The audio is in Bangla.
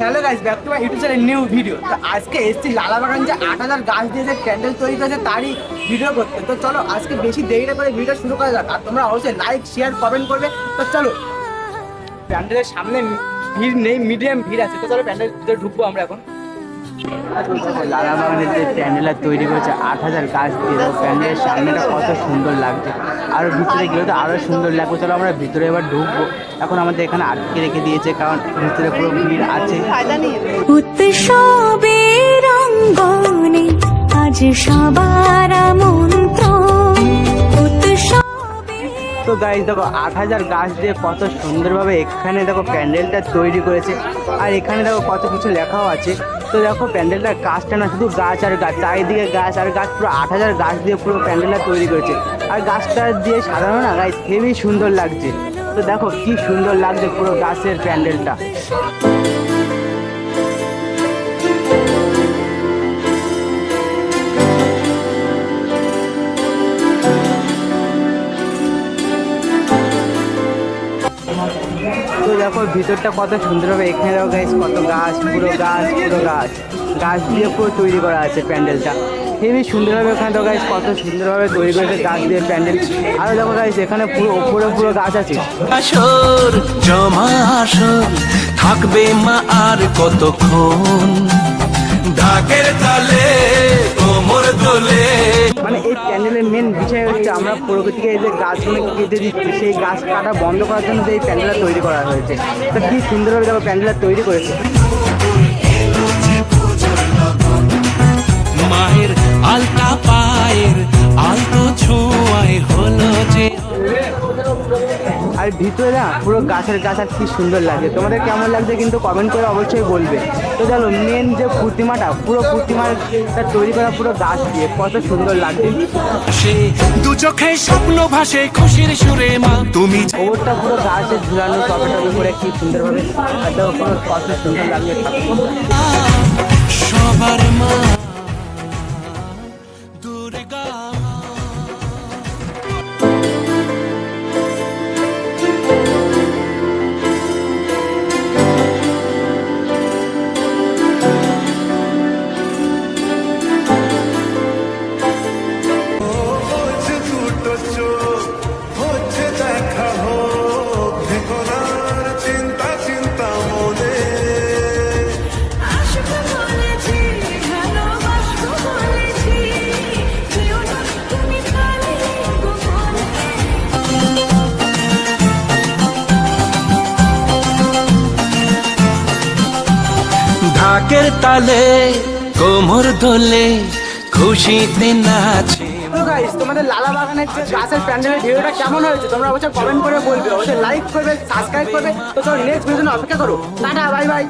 Guys back to my YouTube channel new video তো আজকে এসছি লালাবাগান যে আট হাজার গাছ দিয়ে যে প্যান্ডেল তৈরি করেছে তারই ভিডিও করতে। তো চলো, আজকে বেশি দেরি না করে ভিডিও শুরু করা যাক। আর তোমরা অবশ্যই লাইক শেয়ার কমেন্ট করবে। তো চলো প্যান্ডেলের সামনে ভিড় নেই মিডিয়াম ভিড় আছে। তো চলো প্যান্ডেল ভিতরে ঢুকবো আমরা এখন। লালা বাগানের যে প্যান্ডেলটা তৈরি করেছে আট হাজার গাছ দিয়ে প্যান্ডেলের সামনেটা কত সুন্দর লাগছে। আর ভিতরে গেলে তো আরও সুন্দর লাগবে। চলো আমরা ভিতরে এবার ঢুকবো। এখন আমাদের এখানে আটকে রেখে দিয়েছে কারণ ভিতরে পুরো ভিড় আছে। উৎসবের অঙ্গনে আজ সবার উৎসবে তো গাইজ দেখো আট হাজার গাছ দিয়ে কত সুন্দরভাবে এখানে দেখো প্যান্ডেলটা তৈরি করেছে। আর এখানে দেখো কত কিছু লেখাও আছে। তো দেখো প্যান্ডেলটার গাছটা না শুধু গাছ আর গাছ চারিদিকে গাছ আর গাছ পুরো আট হাজার গাছ দিয়ে পুরো প্যান্ডেলটা তৈরি করেছে। আর গাছটা দিয়ে সাজানো না গাছ হেবি সুন্দর লাগছে। তো দেখো কি সুন্দর লাগছে পুরো গাছের প্যান্ডেলটা। তো দেখো ভিতরটা কত সুন্দরভাবে এখানে দেখো গাছ কত গাছ, পুরো গাছ পুরো গাছ। গাছ দিয়ে পুরো তৈরি করা আছে প্যান্ডেলটা। হেবি সুন্দরভাবে এখানে দেখো গাছ কত সুন্দরভাবে তৈরি করেছে গাছ দিয়ে প্যান্ডেল। আরও দেখো গাছ এখানে পুরো ওপরে পুরো গাছ আছে। আসর জমা আসর থাকবে মা আর কতক্ষণ? ঢাকের তালে কোমর দোলে। মানে এই প্যান্ডেলের মেন বিষয় হচ্ছে আমরা প্রকৃতিকে এই যে গাছগুলো কেটে দিচ্ছি সেই গাছ কাটা বন্ধ করার জন্য যে এই প্যান্ডেলটা তৈরি করা হয়েছে। তো কি সুন্দরভাবে দেখো প্যান্ডেলটা তৈরি করেছে। আর ভিতরে না পুরো গাছের গাছ আর কি সুন্দর লাগে। তোমাদের কেমন লাগছে কিন্তু কমেন্ট করে অবশ্যই বলবে। তো চলো মেন যে প্রতিমাটা পুরো প্রতিমাটা তৈরি করা পুরো গাছ দিয়ে কত সুন্দর লাগছে। দু চোখে স্বপ্ন ভাসে খুশির সুরে মা। তুমি ওপরটা পুরো গাছে ঝুলানো টবে টবে করে কি সুন্দরভাবে কত সুন্দর লাগছে। ঢাকের তালে, কোমর দোলে খুশিতে নাচে গাইস তোমাদের লালা কেমন হয়েছে, তোমরা কমেন্ট করে বলবে করবে করবে। অপেক্ষা করো। Tata bye bye